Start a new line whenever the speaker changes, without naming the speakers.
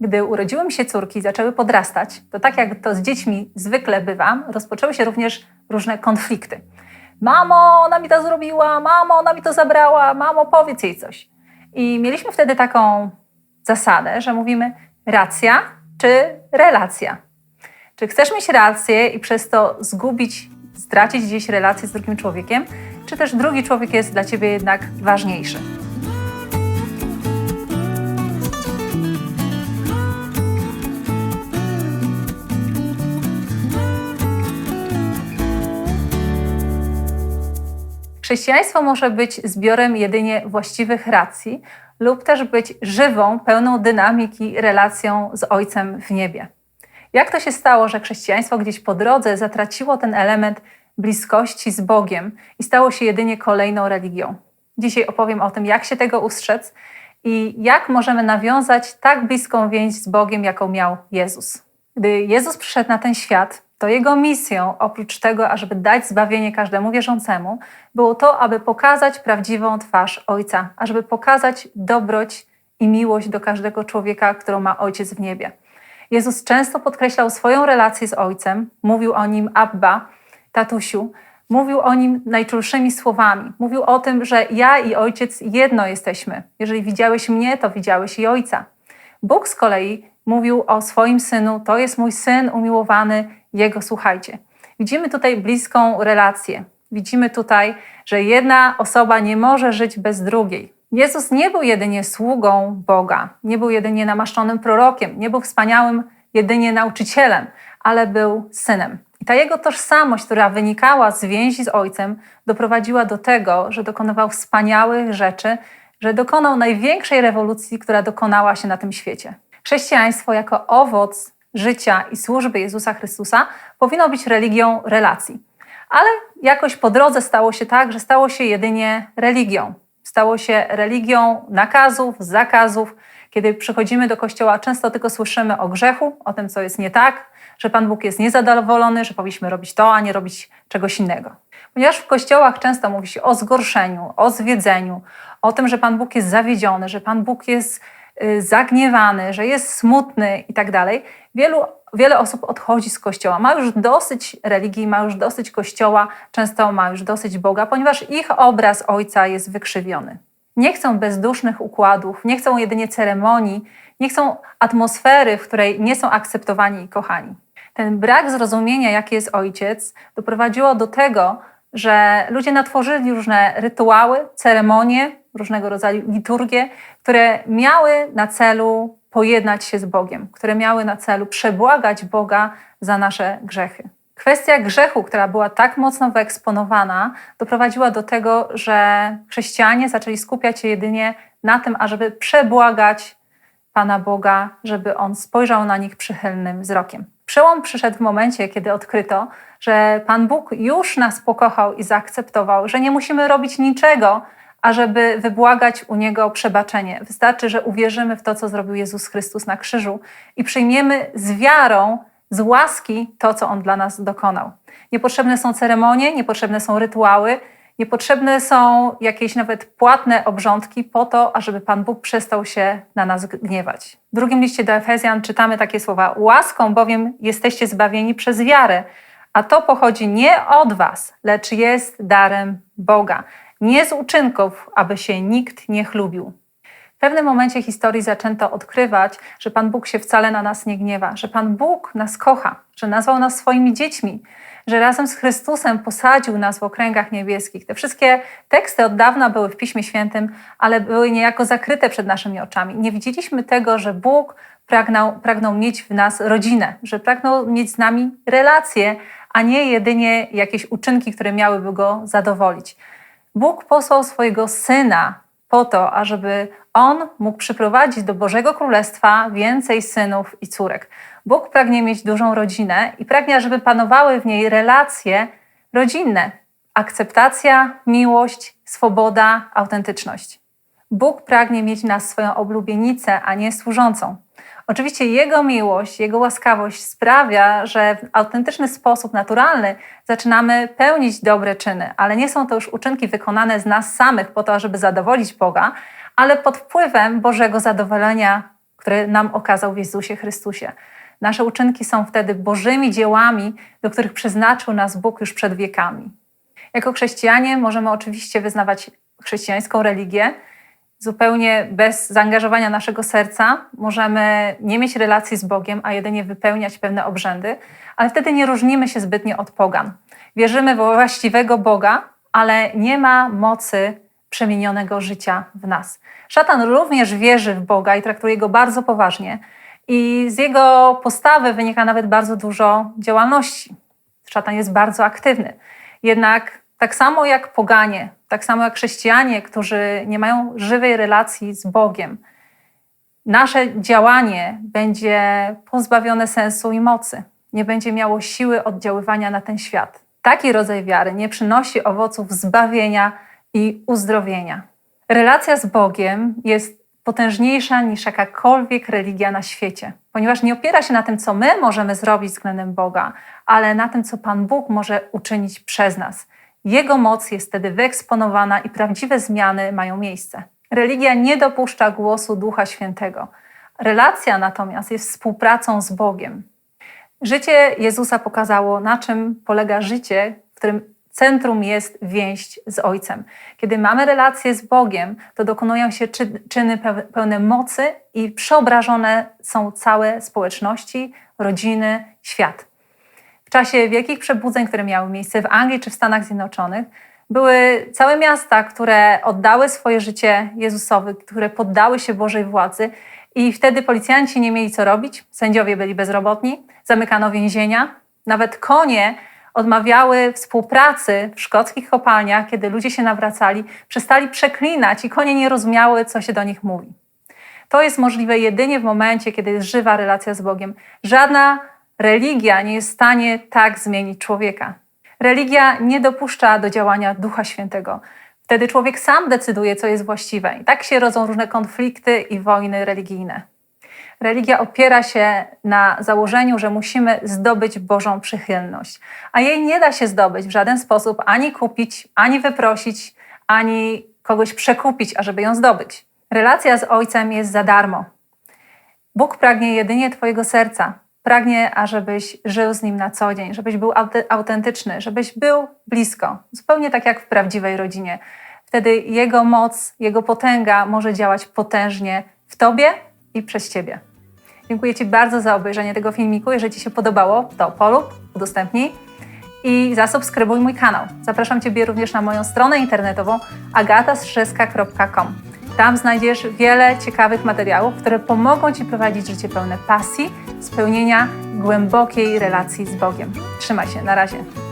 Gdy urodziły mi się córki i zaczęły podrastać, to tak jak to z dziećmi zwykle bywa, rozpoczęły się również różne konflikty. Mamo, ona mi to zrobiła, mamo, ona mi to zabrała, mamo, powiedz jej coś. I mieliśmy wtedy taką zasadę, że mówimy racja czy relacja. Czy chcesz mieć rację i przez to zgubić, stracić gdzieś relację z drugim człowiekiem, czy też drugi człowiek jest dla ciebie jednak ważniejszy? Chrześcijaństwo może być zbiorem jedynie właściwych racji lub też być żywą, pełną dynamiki relacją z Ojcem w niebie. Jak to się stało, że chrześcijaństwo gdzieś po drodze zatraciło ten element bliskości z Bogiem i stało się jedynie kolejną religią? Dzisiaj opowiem o tym, jak się tego ustrzec i jak możemy nawiązać tak bliską więź z Bogiem, jaką miał Jezus. Gdy Jezus przyszedł na ten świat, to jego misją, oprócz tego, ażeby dać zbawienie każdemu wierzącemu, było to, aby pokazać prawdziwą twarz Ojca, ażeby pokazać dobroć i miłość do każdego człowieka, którą ma Ojciec w niebie. Jezus często podkreślał swoją relację z Ojcem, mówił o nim Abba, tatusiu, mówił o nim najczulszymi słowami. Mówił o tym, że ja i Ojciec jedno jesteśmy. Jeżeli widziałeś mnie, to widziałeś i Ojca. Bóg z kolei mówił o swoim synu: To jest mój syn umiłowany, jego słuchajcie. Widzimy tutaj bliską relację. Widzimy tutaj, że jedna osoba nie może żyć bez drugiej. Jezus nie był jedynie sługą Boga, nie był jedynie namaszczonym prorokiem, nie był wspaniałym jedynie nauczycielem, ale był synem. I ta jego tożsamość, która wynikała z więzi z ojcem, doprowadziła do tego, że dokonywał wspaniałych rzeczy, że dokonał największej rewolucji, która dokonała się na tym świecie. Chrześcijaństwo jako owoc życia i służby Jezusa Chrystusa powinno być religią relacji. Ale jakoś po drodze stało się tak, że stało się jedynie religią. Stało się religią nakazów, zakazów. Kiedy przychodzimy do kościoła, często tylko słyszymy o grzechu, o tym, co jest nie tak, że Pan Bóg jest niezadowolony, że powinniśmy robić to, a nie robić czegoś innego. Ponieważ w kościołach często mówi się o zgorszeniu, o zwiedzeniu, o tym, że Pan Bóg jest zawiedziony, że Pan Bóg jest zagniewany, że jest smutny i tak dalej, wielu, wiele osób odchodzi z kościoła. Ma już dosyć religii, ma już dosyć kościoła, często ma już dosyć Boga, ponieważ ich obraz Ojca jest wykrzywiony. Nie chcą bezdusznych układów, nie chcą jedynie ceremonii, nie chcą atmosfery, w której nie są akceptowani i kochani. Ten brak zrozumienia, jaki jest ojciec, doprowadziło do tego, że ludzie natworzyli różne rytuały, ceremonie, różnego rodzaju liturgie, które miały na celu pojednać się z Bogiem, które miały na celu przebłagać Boga za nasze grzechy. Kwestia grzechu, która była tak mocno wyeksponowana, doprowadziła do tego, że chrześcijanie zaczęli skupiać się jedynie na tym, ażeby przebłagać Pana Boga, żeby On spojrzał na nich przychylnym wzrokiem. Przełom przyszedł w momencie, kiedy odkryto, że Pan Bóg już nas pokochał i zaakceptował, że nie musimy robić niczego, ażeby wybłagać u Niego przebaczenie. Wystarczy, że uwierzymy w to, co zrobił Jezus Chrystus na krzyżu i przyjmiemy z wiarą, z łaski to, co On dla nas dokonał. Niepotrzebne są ceremonie, niepotrzebne są rytuały, niepotrzebne są jakieś nawet płatne obrządki po to, ażeby Pan Bóg przestał się na nas gniewać. W drugim liście do Efezjan czytamy takie słowa: Łaską bowiem jesteście zbawieni przez wiarę, a to pochodzi nie od Was, lecz jest darem Boga nie z uczynków, aby się nikt nie chlubił. W pewnym momencie historii zaczęto odkrywać, że Pan Bóg się wcale na nas nie gniewa, że Pan Bóg nas kocha, że nazwał nas swoimi dziećmi, że razem z Chrystusem posadził nas w okręgach niebieskich. Te wszystkie teksty od dawna były w Piśmie Świętym, ale były niejako zakryte przed naszymi oczami. Nie widzieliśmy tego, że Bóg pragnął, pragnął mieć w nas rodzinę, że pragnął mieć z nami relacje, a nie jedynie jakieś uczynki, które miałyby go zadowolić. Bóg posłał swojego syna po to, ażeby on mógł przyprowadzić do Bożego Królestwa więcej synów i córek. Bóg pragnie mieć dużą rodzinę i pragnie, żeby panowały w niej relacje rodzinne. Akceptacja, miłość, swoboda, autentyczność. Bóg pragnie mieć nas swoją oblubienicę, a nie służącą. Oczywiście Jego miłość, Jego łaskawość sprawia, że w autentyczny sposób, naturalny, zaczynamy pełnić dobre czyny, ale nie są to już uczynki wykonane z nas samych po to, żeby zadowolić Boga, ale pod wpływem Bożego zadowolenia, które nam okazał w Jezusie Chrystusie. Nasze uczynki są wtedy Bożymi dziełami, do których przeznaczył nas Bóg już przed wiekami. Jako chrześcijanie możemy oczywiście wyznawać chrześcijańską religię, zupełnie bez zaangażowania naszego serca. Możemy nie mieć relacji z Bogiem, a jedynie wypełniać pewne obrzędy, ale wtedy nie różnimy się zbytnio od pogan. Wierzymy w właściwego Boga, ale nie ma mocy przemienionego życia w nas. Szatan również wierzy w Boga i traktuje go bardzo poważnie. I z jego postawy wynika nawet bardzo dużo działalności. Szatan jest bardzo aktywny. Jednak tak samo jak poganie, tak samo jak chrześcijanie, którzy nie mają żywej relacji z Bogiem, nasze działanie będzie pozbawione sensu i mocy. Nie będzie miało siły oddziaływania na ten świat. Taki rodzaj wiary nie przynosi owoców zbawienia i uzdrowienia. Relacja z Bogiem jest potężniejsza niż jakakolwiek religia na świecie, ponieważ nie opiera się na tym, co my możemy zrobić względem Boga, ale na tym, co Pan Bóg może uczynić przez nas. Jego moc jest wtedy wyeksponowana i prawdziwe zmiany mają miejsce. Religia nie dopuszcza głosu Ducha Świętego. Relacja natomiast jest współpracą z Bogiem. Życie Jezusa pokazało, na czym polega życie, w którym centrum jest więź z Ojcem. Kiedy mamy relację z Bogiem, to dokonują się czyny pełne mocy i przeobrażone są całe społeczności, rodziny, świat. W czasie wielkich przebudzeń, które miały miejsce w Anglii czy w Stanach Zjednoczonych, były całe miasta, które oddały swoje życie Jezusowi, które poddały się Bożej władzy, i wtedy policjanci nie mieli co robić, sędziowie byli bezrobotni, zamykano więzienia, nawet konie odmawiały współpracy w szkockich kopalniach, kiedy ludzie się nawracali, przestali przeklinać i konie nie rozumiały, co się do nich mówi. To jest możliwe jedynie w momencie, kiedy jest żywa relacja z Bogiem. Żadna religia nie jest w stanie tak zmienić człowieka. Religia nie dopuszcza do działania Ducha Świętego. Wtedy człowiek sam decyduje, co jest właściwe. I tak się rodzą różne konflikty i wojny religijne. Religia opiera się na założeniu, że musimy zdobyć Bożą przychylność, a jej nie da się zdobyć w żaden sposób ani kupić, ani wyprosić, ani kogoś przekupić, ażeby ją zdobyć. Relacja z Ojcem jest za darmo. Bóg pragnie jedynie Twojego serca. Pragnie, ażebyś żył z Nim na co dzień, żebyś był autentyczny, żebyś był blisko, zupełnie tak jak w prawdziwej rodzinie. Wtedy Jego moc, Jego potęga może działać potężnie w Tobie i przez Ciebie. Dziękuję Ci bardzo za obejrzenie tego filmiku. Jeżeli Ci się podobało, to polub, udostępnij i zasubskrybuj mój kanał. Zapraszam Ciebie również na moją stronę internetową agatastrzeska.com. Tam znajdziesz wiele ciekawych materiałów, które pomogą Ci prowadzić życie pełne pasji, spełnienia, głębokiej relacji z Bogiem. Trzymaj się, na razie.